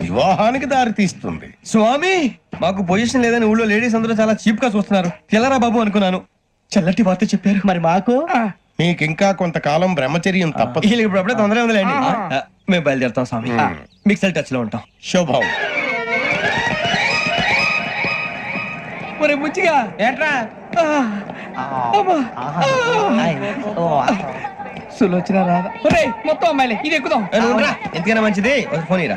వివాహానికి దారితీస్తుంది స్వామి మాకు పొజిషన్ లేదని ఊళ్ళో లేడీస్ అందరూ చాలా చీప్గా చూస్తున్నారు. తెల్లరా బాబు అనుకున్నాను. చల్లటి వార్త చెప్పారు. మరి మాకు? నీకింకా కొంతకాలం బ్రహ్మచర్యం తప్పదు. వీళ్ళకి ఇప్పుడు అప్పుడే తొందరగా ఉందిలేండి. ఆ, మేము బయలుదేరుతాం స్వామి. మిక్సల్ టచ్లో ఉంటాం. శుభం. ఒరే బుచ్చిగా ఏట్రా? సులోచన రాదా మొత్తం అమ్మాయిలే ఇది ఎక్కుదాం. ఎందుకైనా మంచిది? ఒక ఫోన్ ఇరా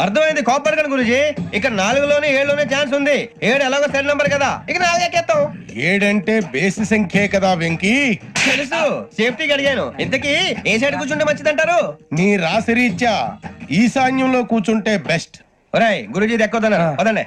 అర్థమైంది కాపర్ కానీ గురూజీ? ఇక్కడ నాలుగులోనే ఏడులోనే ఛాన్స్ ఉంది. ఏడు ఎలాగో సెల్ నంబర్ కదా. ఇక నాలుగు ఎక్కేస్తాం. ఏడంటే బేసి సంఖ్యే కదా వెంకీ. తెలుసు. సేఫ్టీకి అడిగాను. ఇంతకీ ఏ సైడ్ కూర్చుంటే మంచిదంటారు? నీ రీత్యా ఈశాన్యంలో కూర్చుంటే బెస్ట్. ఒరాయ్ గురూజీ దెక్కొద్దన్నారు పదండి.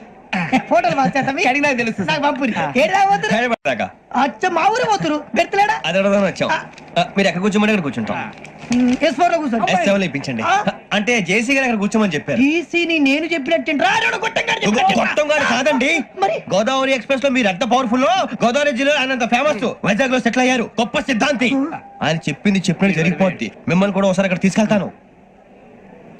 ఫోటోలు మార్చేస్తాం అడిగినా తెలుసు. నాకు పంపురి ఏడా పోతురు? హైదరాబాద్ అచ్చ మా ఊరు పోతురు? బెర్తలేడా? అది అడగదామని వచ్చాం. ఆ, మీరు ఎక్కడ కూర్చోమని అక్కడ కూర్చుంటాం. ఎస్ ఫోర్లో కూర్చోండి. ఎస్ సెవెన్ ఇప్పించండి. అంటే జేసీ గారు అక్కడ కూర్చోమని చెప్పారు. నేను చెప్పినట్టు గారు కాదండి. మరి? గోదావరి ఎక్స్ప్రెస్లో మీరు ఎంత పవర్ఫుల్ గోదావరి జిల్లా ఆయన ఫేమస్ వైజాగ్లో సెటిల్ అయ్యారు. గొప్ప సిద్ధాంతి. ఆయన చెప్పింది చెప్పినట్టు జరిగిపోద్ది. మిమ్మల్ని కూడా ఒకసారి అక్కడ తీసుకెళ్తాను.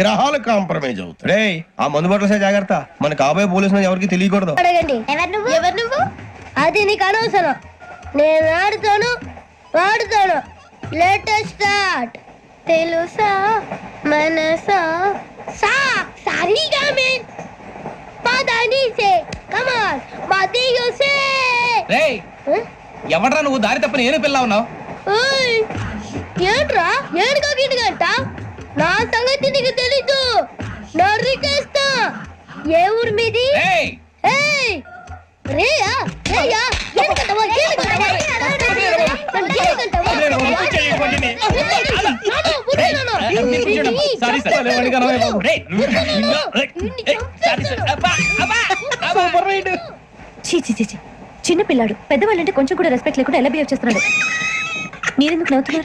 గ్రహాలు కాంప్రమైజ్ అవుతాయి. రే ఆ మందు బట్టలసే జాగ్రత్త. మన కాబోయే పోలీసులు ఎవరికి తెలియకూడదు. అడగండి. ఎవరు నువ్వు? ఎవరు నువ్వు? అది నీకు అనవసరం. నేను ఆడుతాను వాడుతాను. లేటెస్ట్ స్టార్ట్ తెలుసా? మనసా? సా సారీగా మేన్ పదని సే కమాన్ మదియు సే. రేయ్ ఎవడ్రా నువ్వు? దారి తప్ప నేను పిల్ల ఉన్నావు? ఏంట్రా? ఏడుగా గిడుగంట నా సంగతి నీకు తెలీదు. నరికేస్తా ఏ ఊరు మీది. చిన్న పిల్లాడు పెద్దవాళ్ళంటే కొంచెం కూడా రెస్పెక్ట్ లేకుండా ఎలా బిహేవ్ చేస్తున్నాడు? మీరెందుకు నవ్వుతున్నారు?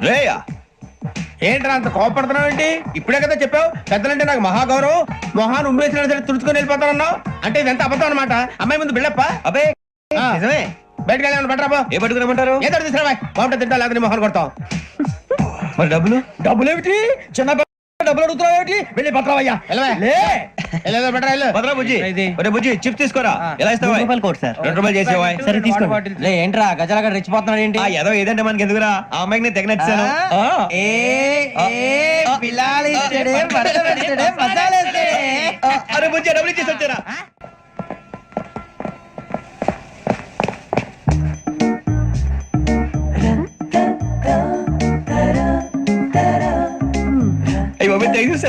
రేయా! ఏంట్రా అంత కోపడుతున్నావు ఏంటి? ఇప్పుడే కదా చెప్పావు? పెద్దలంటే నాకు మహాగౌరవం. మొహాన్ని ఉమ్మేసిన సరే తుడుచుకొని వెళ్ళిపోతానన్నావు. అంటే ఇదంతా అబద్ధం అనమాట అమ్మాయి ముందు బిళ్ళప్ప అబే ఆ. నిజమే. బయటకు వెళ్ళాను బట్రాబో ఏ పట్టుకురమ్మంటారు ఏదో తీసుకురా బాగుంటుంది తింటా లేదని మొహన్ కొడతాం మరి డబ్బులు? డబ్బులు ఏమిటి? చిన్న డబ్బులు అడుగుతున్నావు ఏమిటి? వెళ్ళి వెళ్ళు భద్రా బుజ్జి. ఒరే బుజ్జి చిప్స్ తీసుకోరా? ఎలా ఇస్తావా? రూపాయలు కోట్ సార్. రెండు రూపాయలు చేసేవా? సరే తీసుకోండి. లే ఏంట్రా? గజాల రెచ్చిపోతున్నాడు ఏంటి? ఆ ఏదో ఏదంటే మనకి ఎందుకురా? ఆ అమ్మాయికి నేను తెగ నచ్చాను ఏ అరే బుజ్జి డబ్బులు ఇచ్చేసి వచ్చారా?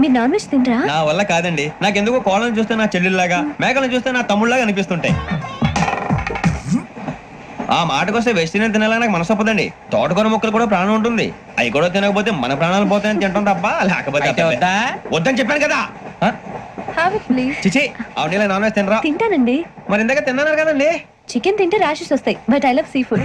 మీరు నాన్ వెజ్ తినరా నా వల్ల కాదండి. నాకెందుకో కోళ్ళని చూస్తే నా చెల్లెల్లాగా మేకలను చూస్తే నా తమ్ముళ్ళలాగా అనిపిస్తుంటాయి. ఆ మాటకొస్తే వెస్టిరియన్ తినాలని నాకు మనసు ఒప్పదండి. తోటకూర మొక్కలు కూడా ప్రాణం ఉంటుంది. అవి కూడా తినకపోతే మన ప్రాణాలు పోతాయని తింటాం తప్ప లేకపోతే? వద్దని చెప్పాను కదా. చిచి అవునీ నాన్ వెజ్ తినరా? తింటానండి. మరి ఇందాక తిన్నాను కదండి. చికెన్ తింటే ర్యాషెస్ వస్తాయి but I love sea food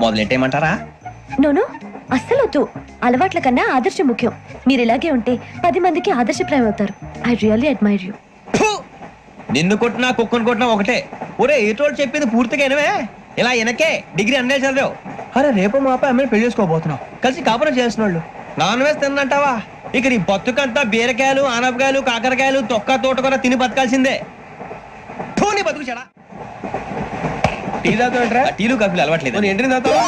మొదలెట్టేయమంటారా? No no అస్సలు వద్దు అలవాట్ల కన్నా ఆదర్శం ముఖ్యం. మీరు ఇలాగే ఉంటే పది మందికి ఆదర్శప్రాయం అవుతారు ఐ రియల్లీ అడ్మైర్ యూ! నిన్ను కొట్టినా కుక్కను కొట్టినా ఒకటే. ఒరే ఏటోళ్ళు చెప్పింది పూర్తిగా వినవే? ఇలా వెనకే డిగ్రీ అన్నే చదివావు. అరే రేపు మా అబ్బాయి అమ్మాయిని పెళ్ళి చేసుకోబోతున్నావు. కలిసి కాపురం చేసిన వాళ్ళు నాన్ వేసి తిన్నంటావా? ఇక నీ బతుకంతా బీరకాయలు ఆనపకాయలు కాకరకాయలు తొక్క తోట కూడా తిని బతకాల్సిందే. ఫు, నీ బతుకు చెడా. టీ తాగుతాంట్రా ఆ టీలు కాఫీలు అలవాట్లేదు నేను ఎంట్రీ తాగుతావా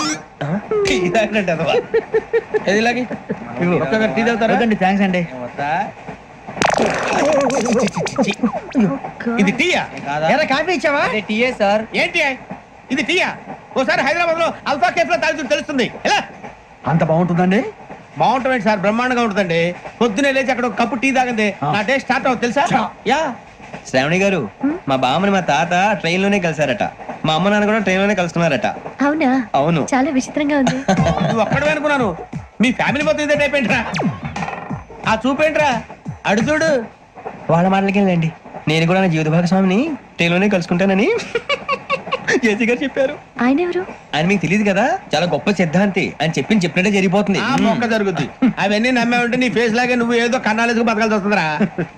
టీ తాగినట్టు అదవా ఏది ఇలాగి? ఒక్కొక్కరు టీ తాగుతారా? థ్యాంక్స్ అండి. ఇది టీయా? ఎరా కాఫీ ఇచ్చావా? టీఏ సార్. ఏంటి? ఇది టీయా? ఓసారి హైదరాబాద్లో అల్ఫా కేఫ్లో తాగుతూ తెలుస్తుంది. ఎలా? అంత బాగుంటుందండి? బాగుంటుంది సార్. బ్రహ్మాండంగా ఉంటుందండి. పొద్దునే లేచి అక్కడ ఒక కప్పు టీ తాగింది. నా డే స్టార్ట్ అవుతుంది తెలుసా? యా. శ్రావణి గారు మా బామ్మని మా తాత ట్రైన్లోనే కలిసారట మా అమ్మ నాన్న కూడా ట్రైన్లోనే కలుసుకున్నారట అవునా? అవును. చాలా విచిత్రంగా ఉంది. నువ్వు ఒక్కడే అనుకున్నాను. మీ ఫ్యామిలీ మొత్తం ఇదే టైప్ ఏంట్రా? ఆ చూపేంట్రా అడు చూడు. వాళ్ళ మాటలకి వెళ్ళండి. నేను కూడా నా జీవిత భాగస్వామిని ట్రైన్లోనే కలుసుకుంటానని జేసీ గారు చెప్పారు. ఆయన ఎవరు? ఆయన మీకు తెలియదు కదా? చాలా గొప్ప సిద్ధాంతి. అని చెప్పింది చెప్పినట్టే జరిగిపోతుంది. ఆ మొక్క జరుగుద్ది. అవన్నీ నమ్మే ఉంటే నీ ఫేస్ లాగే నువ్వు ఏదో కన్నాలేసుకు బతకాల్సి వస్తుందిరా.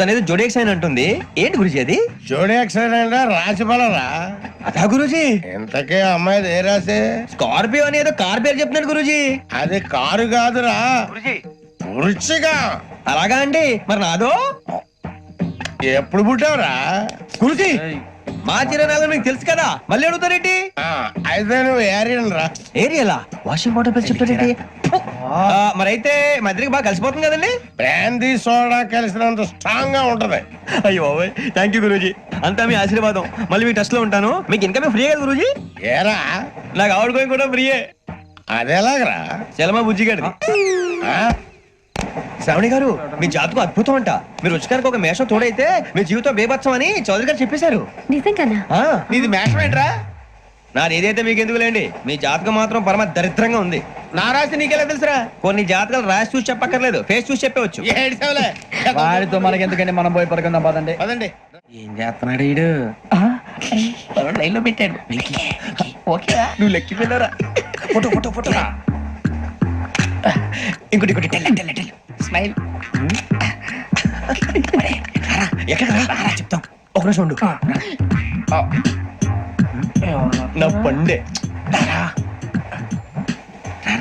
తనేదో జోడేక్స్ అని అంటుంది. ఏంటి గురుజీ అది? జోడి యాక్సిడెంట్ రాసి రా అదా గురుజీ? ఇంతకే అమ్మాయి ఏ రాసి? స్కార్పియో అని ఏదో కార్ పేరు చెప్తున్నాడు గురుజీ. అది కారు కాదురా. వృచ్చిగా అలాగా అండి. మరి నాదో? ఎప్పుడు పుట్టావురా? గురుజీ మా చిరనాలు మీకు తెలుసు కదా. మళ్ళీ అడుగుతారేంటి? ఆ, అయితే నువ్వు ఏరియన్ రా ఏరియాలా? వాషింగ్ వాటర్ పేరు చెప్తారేంటి మరైతే మా ఇద్దరికి బాగా కలిసిపోతుంది కదండి? బ్రాందీ సోడా కలిసినంత స్ట్రాంగ్గా ఉంటది. అయ్యో థ్యాంక్ యూ గురూజీ. అంతా మీ ఆశీర్వాదం. మళ్ళీ మీ టెస్ట్లో ఉంటాను. మీకు ఇన్కమ్ ఫ్రీ కదా గురూజీ? ఏరా? నాకు ఆవిడ గోయింగ్ కూడా ఫ్రీయే అదెలాగరా? చలమా బుజ్జి గారిది. ఆ? శ్రావణి గారు మీ జాతకు అద్భుతం అంట. మీరు రుచికారికి ఒక మేషం తోడైతే మీ జీవితం బేబత్సం అని చౌదరి గారు చెప్పేశారు. నిజంగానా? ఆ, నీది మ్యాచ్ ఏంట్రా? నాది ఏదైతే మీకు ఎందుకులేండి? మీ జాతకం మాత్రం పరమ దరిద్రంగా ఉంది. నా రాసి నీకెలా తెలుసురా? కొన్ని జాతకాలు రాసి చూసి చెప్పక్కర్లేదు. ఫేస్ చూసి చెప్పవచ్చు. వాడితో మనకి ఎందుకండి మనం పోయి పడుకుందాం పదండి. పదండి. ఏం చేస్తున్నాడు ఈడు? లైన్లో పెట్టాడు. ఓకేరా. నువ్వు లెక్కిపోయినారా ఫోటో ఫోటో ఫోటో. ఇంకోటి ఇంకోటి. Tell tell tell. స్మైల్. ఎక్కడ చెప్తాం. ఒక నిమిషం ఉండు. నా పండే మొత్తానికి సాధించాం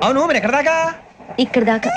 అవును మరి ఎక్కడ దాకా? ఇక్కడ దాకా.